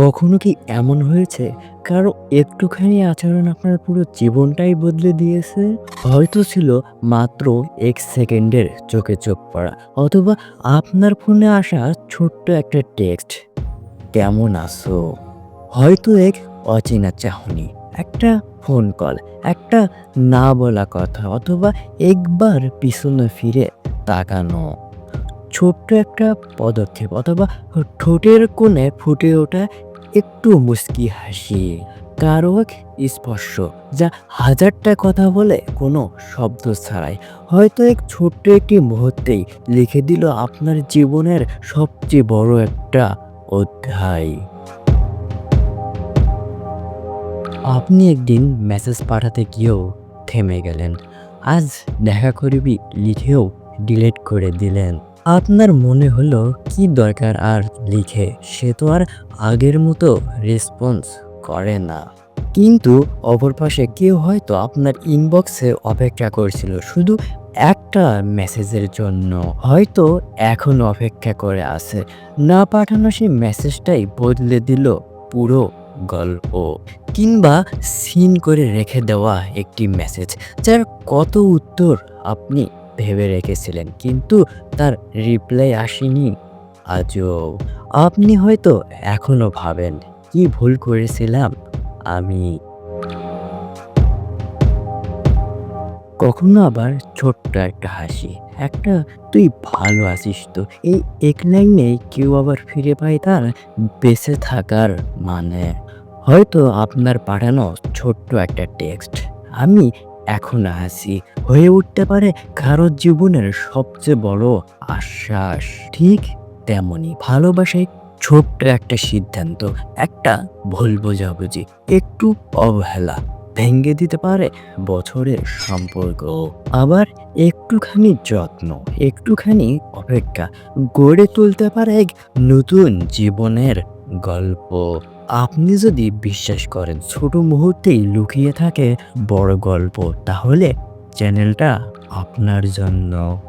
কখনো কি এমন হয়েছে? কারও একটুখানি আচরণ আপনার পুরো জীবনটাই বদলে দিয়েছে? হয়তো ছিল মাত্র এক সেকেন্ডের চোখে চোখ পড়া, অথবা আপনার ফোনে আসা ছোট্ট একটা টেক্সট। কেমন আছো? হয়তো এক অচেনা চাহনি, একটা ফোন কল, একটা না বলা কথা, অথবা একবার পিছনে ফিরে তাকানো। ছোট্ট একটা পদক্ষেপ, অথবা ঠোঁটের কোণে ফুটে ওঠা একটু মুস্কি হাসি। কারও এক স্পর্শ, যা হাজারটা কথা বলে কোনো শব্দ ছাড়াই। হয়তো এক ছোট্ট একটি মুহূর্তেই লিখে দিল আপনার জীবনের সবচেয়ে বড় একটা অধ্যায়। আপনি একদিন মেসেজ পাঠাতে গিয়েও থেমে গেলেন। আজ দেখা করবি লিখেও ডিলিট করে দিলেন। আপনার মনে হলো কি দরকার আর লিখে? সে তো আর আগের মতো রেসপন্স করে না। কিন্তু অপর পাশে কেউ হয়তো আপনার ইনবক্সে অপেক্ষা করছিল শুধু একটা মেসেজের জন্য। হয়তো এখন অপেক্ষা করে আছে। না পাঠানো সেই মেসেজটাই বদলে দিল পুরো গল্প। কিংবা সিন করে রেখে দেওয়া একটি মেসেজ যার কত উত্তর আপনি ভেবে রেখেছিলেন, কিন্তু তার রিপ্লাই আসেনি। আজও, আপনি হয়তো এখনও ভাবেন, কি ভুল করেছিলাম আমি? কখনো আবার ছোট্ট একটা হাসি, একটা, তুই ভালো আছিস তো? এই এক লাইনে কেউ আবার ফিরে পায় তার বেঁচে থাকার মানে। হয়তো আপনার পাঠানো ছোট্ট একটা টেক্সট আমি এখন হাসি হয়ে উঠতে পারে কারও জীবনের সবচেয়ে বড় আশ্বাস। ঠিক তেমনই ভালোবাসায় ছোট্ট একটা সিদ্ধান্ত, একটা ভুল বোঝাবুঝি, একটু অবহেলা ভেঙে দিতে পারে বছরের সম্পর্ক। আবার একটুখানি যত্ন, একটুখানি অপেক্ষা গড়ে তুলতে পারে এক নতুন জীবনের গল্প। আপনি যদি বিশ্বাস করেন ছোট মুহূর্তেই লুকিয়ে থাকে বড় গল্প, তাহলে চ্যানেলটা আপনার জন্য।